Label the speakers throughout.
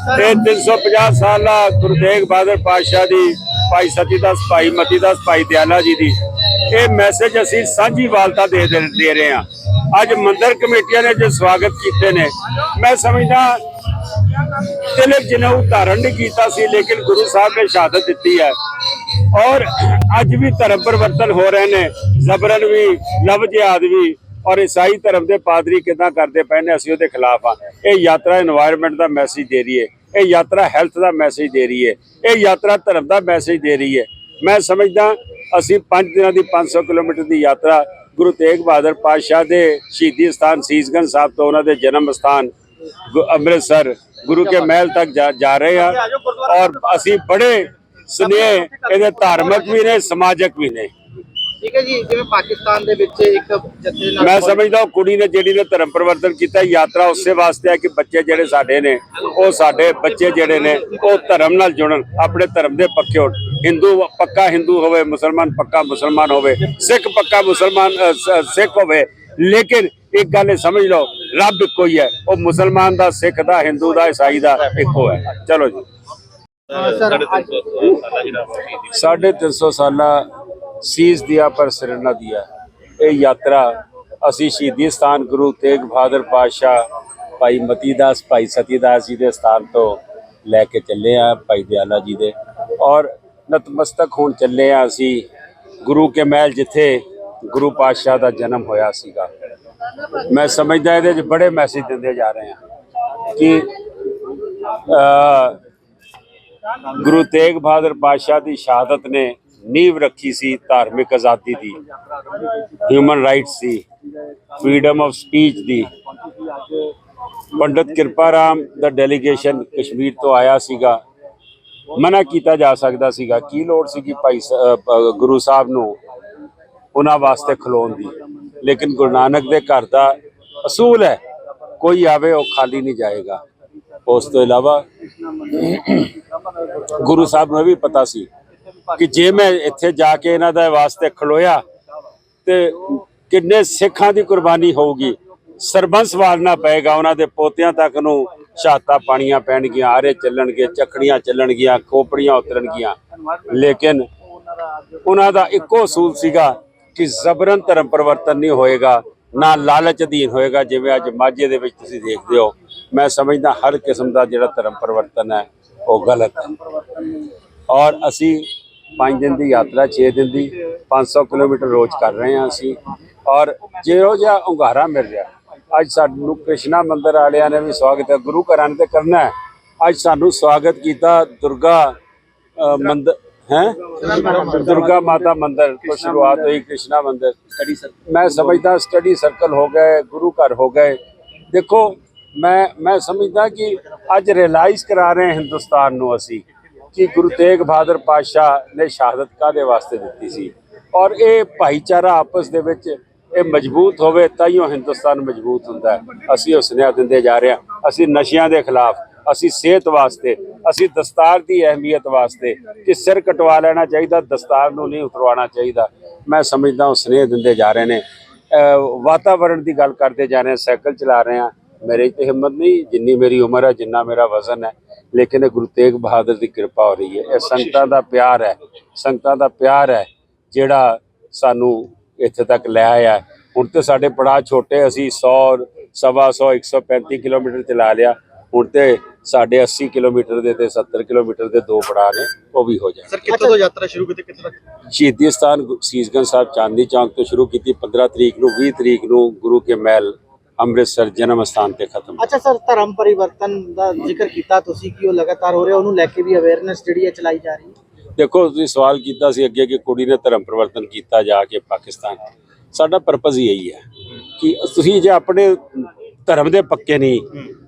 Speaker 1: ਇਹ 350 ਸਾਲਾ ਗੁਰੂ ਤੇਗ ਬਹਾਦਰ ਪਾਤਸ਼ਾਹ ਦੀ ਭਾਈ ਸਤੀਦਾਸ ਭਾਈ ਮਤੀਦਾਸ ਭਾਈ ਦਿਆਲਾ ਜੀ ਦੀ। ਇਹ ਮੈਸੇਜ ਅਸੀਂ ਸਾਂਝੀ ਵਾਲਤਾ ਦੇ ਦੇ ਰਹੇ ਹਾਂ। ਅੱਜ ਮੰਦਰ ਕਮੇਟੀਆਂ ਨੇ ਜੋ ਸਵਾਗਤ ਕੀਤੇ ਨੇ। ਮੈਂ ਸਮਝਦਾ ਤਿਲਕ ਜਿਹਨੇ ਧਾਰਨ ਨਹੀਂ ਕੀਤਾ ਸੀ, ਲੇਕਿਨ ਗੁਰੂ ਸਾਹਿਬ ਨੇ ਸ਼ਹਾਦਤ ਦਿੱਤੀ ਹੈ। ਔਰ ਅੱਜ ਵੀ ਧਰਮ ਪਰਿਵਰਤਨ ਹੋ ਰਹੇ ਨੇ। ਜ਼ਬਰਨ ਵੀ ਲਵ ਜਿਹਾਦ ਵੀ। ਔਰ ਈਸਾਈ ਧਰਮ ਦੇ ਪਾਦਰੀ ਕਿਦਾਂ ਕਰਦੇ ਪਏ ਨੇ, ਅਸੀਂ ਉਹਦੇ ਖਿਲਾਫ ਆ। ਇਹ ਯਾਤਰਾ এনवायरमेंट ਦਾ ਮੈਸੇਜ ਦੇ ਰਹੀ ਹੈ ਇਹ ਯਾਤਰਾ ਹੈਲਥ ਦਾ ਮੈਸੇਜ ਦੇ ਰਹੀ ਹੈ ਇਹ ਯਾਤਰਾ ਧਰਮ ਦਾ ਮੈਸੇਜ ਦੇ ਰਹੀ ਹੈ ਮੈਂ ਸਮਝਦਾ, ਅਸੀਂ 5 ਦਿਨਾਂ ਦੀ 500 ਕਿਲੋਮੀਟਰ ਦੀ ਯਾਤਰਾ ਗੁਰੂ ਤੇਗ ਬਹਾਦਰ ਪਾਤਸ਼ਾਹ ਦੇ ਸ਼ਹੀਦੀ ਸਥਾਨ ਸੀਸਗੰਜ ਸਾਹਿਬ ਤੋਂ ਉਹਨਾਂ ਦੇ ਜਨਮ ਸਥਾਨ ਅੰਮ੍ਰਿਤਸਰ, ਗੁਰੂ ਕੇ ਮਹਿਲ ਤੱਕ ਜਾ ਰਹੇ ਆ। ਔਰ ਅਸੀਂ ਬੜੇ ਸੁਨੇਹ, ਇਹਦੇ ਧਾਰਮਿਕ ਵੀ ਨੇ, ਸਮਾਜਿਕ ਵੀ ਨੇ।
Speaker 2: ਠੀਕ ਹੈ ਜੀ ਜਿਵੇਂ ਪਾਕਿਸਤਾਨ ਦੇ ਵਿੱਚ ਇੱਕ ਜੱਥੇ ਨਾਲ
Speaker 1: ਮੈਂ ਸਮਝਦਾ ਉਹ ਕੁੜੀ ਨੇ ਜਿਹੜੀ ਨੇ ਧਰਮ ਪਰਿਵਰਤਨ ਕੀਤਾ ਯਾਤਰਾ ਉਸੇ ਵਾਸਤੇ ਹੈ ਕਿ ਬੱਚੇ ਜਿਹੜੇ ਸਾਡੇ ਨੇ ਉਹ ਸਾਡੇ ਬੱਚੇ ਜਿਹੜੇ ਨੇ ਉਹ ਧਰਮ ਨਾਲ ਜੁੜਨ ਆਪਣੇ ਧਰਮ ਦੇ ਪੱਕੇ ਹੋਣ। ਹਿੰਦੂ ਪੱਕਾ ਹਿੰਦੂ ਹੋਵੇ ਮੁਸਲਮਾਨ ਪੱਕਾ ਮੁਸਲਮਾਨ ਹੋਵੇ ਸਿੱਖ ਪੱਕਾ ਮੁਸਲਮਾਨ ਸਿੱਖ ਹੋਵੇ ਲੇਕਿਨ ਇੱਕ ਗੱਲ ਸਮਝ ਲਓ ਰੱਬ ਇੱਕੋ ਹੀ ਹੈ। ਉਹ ਮੁਸਲਮਾਨ ਦਾ ਸਿੱਖ ਦਾ ਹਿੰਦੂ ਦਾ ਈਸਾਈ ਦਾ ਇੱਕੋ ਹੈ। ਚਲੋ ਜੀ।
Speaker 2: ਸਰ ਅੱਜ
Speaker 1: ਸਾਢੇ ਤਿੰਨ ਸੌ ਸਾਲਾ ਸੀਸ ਦਿਆ ਪਰ ਸਿਰ ਨਾ ਦਿਆ। ਇਹ ਯਾਤਰਾ ਅਸੀਂ ਸ਼ਹੀਦੀ ਸਥਾਨ ਗੁਰੂ ਤੇਗ ਬਹਾਦਰ ਪਾਤਸ਼ਾਹ ਭਾਈ ਮਤੀਦਾਸ, ਭਾਈ ਸਤੀਦਾਸ ਜੀ ਦੇ ਸਥਾਨ ਤੋਂ ਲੈ ਕੇ ਚੱਲੇ ਆ ਭਾਈ ਦਿਆਲਾ ਜੀ ਦੇ। ਔਰ ਨਤਮਸਤਕ ਹੋਣ ਚੱਲੇ ਆ ਅਸੀਂ ਗੁਰੂ ਕੇ ਮਹਿਲ, ਜਿੱਥੇ ਗੁਰੂ ਪਾਤਸ਼ਾਹ ਦਾ ਜਨਮ ਹੋਇਆ ਸੀਗਾ। ਮੈਂ ਸਮਝਦਾ ਇਹਦੇ 'ਚ ਬੜੇ ਮੈਸੇਜ ਦਿੰਦੇ ਜਾ ਰਹੇ ਆ ਕਿ ਗੁਰੂ ਤੇਗ ਬਹਾਦਰ ਪਾਤਸ਼ਾਹ ਦੀ ਸ਼ਹਾਦਤ ਨੇ ਨੀਂਵ ਰੱਖੀ ਸੀ ਧਾਰਮਿਕ ਆਜ਼ਾਦੀ ਦੀ ਹਿਊਮਨ ਰਾਈਟਸ ਦੀ ਫਰੀडम ਆਫ ਸਪੀਚ ਦੀ। ਪੰਡਤ ਕਿਰਪਾ ਰਾਮ ਦਾ ਡੈਲੀਗੇਸ਼ਨ ਕਸ਼ਮੀਰ ਤੋਂ ਆਇਆ ਸੀਗਾ। ਮਨਾ ਕੀਤਾ ਜਾ ਸਕਦਾ ਸੀਗਾ। ਕੀ ਲੋੜ ਸੀਗੀ ਭਾਈ ਸ- ਗੁਰੂ ਸਾਹਿਬ ਨੂੰ ਉਹਨਾਂ ਵਾਸਤੇ ਖਲੋਣ ਦੀ? ਲੇਕਿਨ ਗੁਰੂ ਨਾਨਕ ਦੇ ਘਰ ਦਾ ਅਸੂਲ ਹੈ, ਕੋਈ ਆਵੇ ਉਹ ਖਾਲੀ ਨਹੀਂ ਜਾਏਗਾ। ਉਸ ਤੋਂ ਇਲਾਵਾ ਗੁਰੂ ਸਾਹਿਬ ਨੂੰ ਇਹ ਵੀ ਪਤਾ ਸੀ ਕਿ ਜੇ ਮੈਂ ਇੱਥੇ ਜਾ ਕੇ ਇਹਨਾਂ ਦਾ ਵਾਸਤੇ ਖਲੋਇਆ ਤੇ ਕਿੰਨੇ ਸਿੱਖਾਂ ਦੀ ਕੁਰਬਾਨੀ ਹੋਊਗੀ। ਸਰਬੰਸ ਵਾਲਣਾ ਪਏਗਾ, ਉਹਨਾਂ ਦੇ ਪੋਤਿਆਂ ਤੱਕ ਨੂੰ ਸ਼ਹਾਦਤਾਂ ਪਾਣੀਆਂ ਪੈਣਗੀਆਂ, ਆਰੇ ਚੱਲਣਗੇ, ਚੱਕੜੀਆਂ ਚੱਲਣਗੀਆਂ, ਖੋਪੜੀਆਂ ਉਤਰਨਗੀਆਂ। ਲੇਕਿਨ ਉਹਨਾਂ ਦਾ ਇੱਕੋ ਅਸੂਲ ਸੀਗਾ ਕਿ ਜ਼ਬਰਨ ਧਰਮ ਪਰਿਵਰਤਨ ਨਹੀਂ ਹੋਏਗਾ, ਨਾ ਲਾਲਚ ਅਧੀਨ ਹੋਏਗਾ, ਜਿਵੇਂ ਅੱਜ ਮਾਝੇ ਦੇ ਵਿੱਚ ਤੁਸੀਂ ਦੇਖਦੇ ਹੋ। ਮੈਂ ਸਮਝਦਾ ਹਰ ਕਿਸਮ ਦਾ ਜਿਹੜਾ ਧਰਮ ਪਰਿਵਰਤਨ ਹੈ, ਉਹ ਗਲਤ ਹੈ। ਔਰ ਅਸੀਂ 5 ਦਿਨ ਦੀ ਯਾਤਰਾ 6 ਦਿਨ ਦੀ 500 ਕਿਲੋਮੀਟਰ ਰੋਜ਼ ਕਰ ਰਹੇ ਹਾਂ ਅਸੀਂ। ਔਰ ਜਿਹੋ ਜਿਹਾ ਹੁੰਗਾਰਾ ਮਿਲ ਰਿਹਾ ਅੱਜ ਸਾਨੂੰ ਕ੍ਰਿਸ਼ਨਾ ਮੰਦਿਰ ਵਾਲਿਆਂ ਨੇ ਵੀ ਸਵਾਗਤ ਹੈ ਗੁਰੂ ਘਰਾਂ ਨੇ ਤੇ ਕਰਨਾ ਹੈ। ਅੱਜ ਸਾਨੂੰ ਸਵਾਗਤ ਕੀਤਾ ਦੁਰਗਾ ਅ, ਮੰਦਿਰ ਹੈ? ਦੁਰਗਾ ਮਾਤਾ ਮੰਦਿਰ ਤੋਂ ਸ਼ੁਰੂਆਤ ਹੋਈ ਕ੍ਰਿਸ਼ਨਾ ਮੰਦਿਰ। ਸਟੱਡੀ ਮੈਂ ਸਮਝਦਾ ਸਟੱਡੀ ਸਰਕਲ ਹੋ ਗਏ ਗੁਰੂ ਘਰ ਹੋ ਗਏ। ਦੇਖੋ ਮੈਂ ਮੈਂ ਸਮਝਦਾ ਕਿ ਅੱਜ ਰਿਅਲਾਈਜ਼ ਕਰਾ ਰਹੇ ਹਿੰਦੁਸਤਾਨ ਨੂੰ ਅਸੀਂ। ਕਿ ਗੁਰੂ ਤੇਗ ਬਹਾਦਰ ਪਾਤਸ਼ਾਹ ਨੇ ਸ਼ਹਾਦਤ ਕਾਦੇ ਵਾਸਤੇ ਦਿੱਤੀ ਸੀ? ਔਰ ਇਹ ਭਾਈਚਾਰਾ ਆਪਸ ਦੇ ਵਿੱਚ ਇਹ ਮਜ਼ਬੂਤ ਹੋਵੇ ਤਾਂ ਹੀ ਉਹ ਹਿੰਦੁਸਤਾਨ ਮਜ਼ਬੂਤ ਹੁੰਦਾ ਹੈ। ਅਸੀਂ ਉਹ ਸੁਨੇਹਾ ਦਿੰਦੇ ਜਾ ਰਹੇ ਹਾਂ। ਅਸੀਂ ਨਸ਼ਿਆਂ ਦੇ ਖਿਲਾਫ, ਅਸੀਂ ਸਿਹਤ ਵਾਸਤੇ, ਅਸੀਂ ਦਸਤਾਰ ਦੀ ਅਹਿਮੀਅਤ ਵਾਸਤੇ ਕਿ ਸਿਰ ਕਟਵਾ ਲੈਣਾ ਚਾਹੀਦਾ, ਦਸਤਾਰ ਨੂੰ ਨਹੀਂ ਉਤਰਵਾਉਣਾ ਚਾਹੀਦਾ। ਮੈਂ ਸਮਝਦਾ ਉਹ ਸੁਨੇਹ ਦਿੰਦੇ ਜਾ ਰਹੇ ਨੇ। ਅਹ ਵਾਤਾਵਰਣ ਦੀ ਗੱਲ ਕਰਦੇ ਜਾ ਰਹੇ ਹਾਂ, ਸਾਈਕਲ ਚਲਾ ਰਹੇ ਹਾਂ। ਮੇਰੇ 'ਚ ਤੇ ਹਿੰਮਤ ਨਹੀਂ, ਜਿੰਨੀ ਮੇਰੀ ਉਮਰ ਹੈ, ਜਿੰਨਾ ਮੇਰਾ ਵਜ਼ਨ ਹੈ ਲੇਕਿਨ ਇਹ ਗੁਰੂ ਤੇਗ ਬਹਾਦਰ ਦੀ ਕਿਰਪਾ ਹੋ ਰਹੀ ਹੈ। ਇਹ ਸੰਗਤਾਂ ਦਾ ਪਿਆਰ ਹੈ ਸੰਗਤਾਂ ਦਾ ਪਿਆਰ ਹੈ ਜਿਹੜਾ ਸਾਨੂੰ ਇੱਥੇ ਤੱਕ ਲੈ ਆਇਆ। ਹੁਣ ਤੇ ਸਾਡੇ ਪੜਾਅ ਛੋਟੇ ਅਸੀਂ 100 ਸਵਾ 100 135 ਕਿਲੋਮੀਟਰ ਚਲਾ ਲਿਆ। ਹੁਣ ਤੇ ਸਾਡੇ 80 ਕਿਲੋਮੀਟਰ ਦੇ ਤੇ 70 ਕਿਲੋਮੀਟਰ ਦੇ ਦੋ ਪੜਾਅ ਨੇ ਉਹ ਵੀ ਹੋ ਜਾਣ।
Speaker 2: ਸਰ ਕਿੱਥੋਂ ਤੋਂ ਯਾਤਰਾ ਸ਼ੁਰੂ ਕੀਤੀ ਕਿੱਥੇ ਤੱਕ?
Speaker 1: ਸ਼ਹੀਦੀ ਸਥਾਨ ਸੀਸਗੰਜ ਸਾਹਿਬ ਚਾਂਦਨੀ ਚੌਂਕ ਤੋਂ ਸ਼ੁਰੂ ਕੀਤੀ। 15 ਤਰੀਕ ਨੂੰ 20 ਤਰੀਕ ਨੂੰ ਗੁਰੂ ਕੇ ਮਹਿਲ ਅੰਮ੍ਰਿਤਸਰ ਜਨਮ ਸਥਾਨ ਤੇ ਖਤਮ
Speaker 2: ਅੱਛਾ ਸਰ ਧਰਮ ਪਰਿਵਰਤਨ ਦਾ ਜ਼ਿਕਰ ਕੀਤਾ ਤੁਸੀਂ ਕਿ ਉਹ ਲਗਾਤਾਰ ਹੋ ਰਿਹਾ ਉਹਨੂੰ ਲੈ ਕੇ ਵੀ ਅਵੇਅਰਨੈਸ ਜਿਹੜੀ ਹੈ ਚਲਾਈ ਜਾ ਰਹੀ ਹੈ?
Speaker 1: ਦੇਖੋ ਤੁਸੀਂ ਸਵਾਲ ਕੀਤਾ ਸੀ ਅੱਗੇ ਕਿ ਕੁੜੀ ਨੇ ਧਰਮ ਪਰਿਵਰਤਨ ਕੀਤਾ ਜਾ ਕੇ ਪਾਕਿਸਤਾਨ। ਸਾਡਾ ਪਰਪਸ ਹੀ ਇਹੀ ਹੈ ਕਿ ਤੁਸੀਂ ਜੇ ਆਪਣੇ ਧਰਮ ਦੇ ਪੱਕੇ ਨਹੀਂ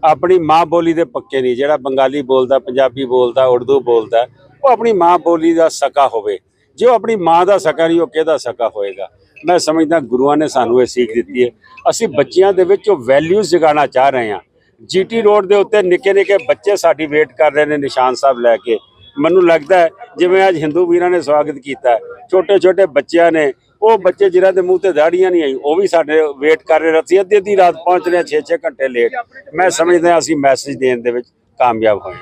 Speaker 1: ਆਪਣੀ ਮਾਂ ਬੋਲੀ ਦੇ ਪੱਕੇ ਨਹੀਂ ਜਿਹੜਾ ਬੰਗਾਲੀ ਬੋਲਦਾ ਪੰਜਾਬੀ ਬੋਲਦਾ ਉਰਦੂ ਬੋਲਦਾ ਉਹ ਆਪਣੀ ਮਾਂ ਬੋਲੀ ਦਾ ਸਕਾ ਹੋਵੇ। ਜੇ ਉਹ ਆਪਣੀ ਮਾਂ ਦਾ ਸਕਾ ਨਹੀਂ ਉਹ ਕਿਹਦਾ ਸਕਾ ਹੋਏਗਾ? ਮੈਂ ਸਮਝਦਾ ਗੁਰੂਆਂ ਨੇ ਸਾਨੂੰ ਇਹ ਸਿੱਖ ਦਿੱਤੀ ਹੈ। ਅਸੀਂ ਬੱਚਿਆਂ ਦੇ ਵਿੱਚ ਉਹ ਵੈਲਿਊਜ਼ ਜਗਾਉਣਾ ਚਾਹ ਰਹੇ ਹਾਂ। ਜੀਟੀ ਰੋਡ ਦੇ ਉੱਤੇ ਨਿੱਕੇ ਨਿੱਕੇ ਬੱਚੇ ਸਾਡੀ ਵੇਟ ਕਰ ਰਹੇ ਨੇ ਨਿਸ਼ਾਨ ਸਾਹਿਬ ਲੈ ਕੇ। ਮੈਨੂੰ ਲੱਗਦਾ ਹੈ, ਜਿਵੇਂ ਅੱਜ ਹਿੰਦੂ ਵੀਰਾਂ ਨੇ ਸਵਾਗਤ ਕੀਤਾ ਛੋਟੇ ਛੋਟੇ ਬੱਚਿਆਂ ਨੇ, ਉਹ ਬੱਚੇ ਜਿਨ੍ਹਾਂ ਦੇ ਮੂੰਹ ਤੇ ਦਾੜੀਆਂ ਨਹੀਂ ਆਈ ਉਹ ਵੀ ਸਾਡੇ ਵੇਟ ਕਰ ਰਹੇ ਸੀ ਅੱਧੀ ਅੱਧੀ ਰਾਤ ਪਹੁੰਚ ਰਹੇ 6-6 ਘੰਟੇ ਲੇਟ ਮੈਂ ਸਮਝਦਾ ਅਸੀਂ ਮੈਸੇਜ ਦੇਣ ਦੇ ਵਿੱਚ ਕਾਮਯਾਬ ਹੋਏ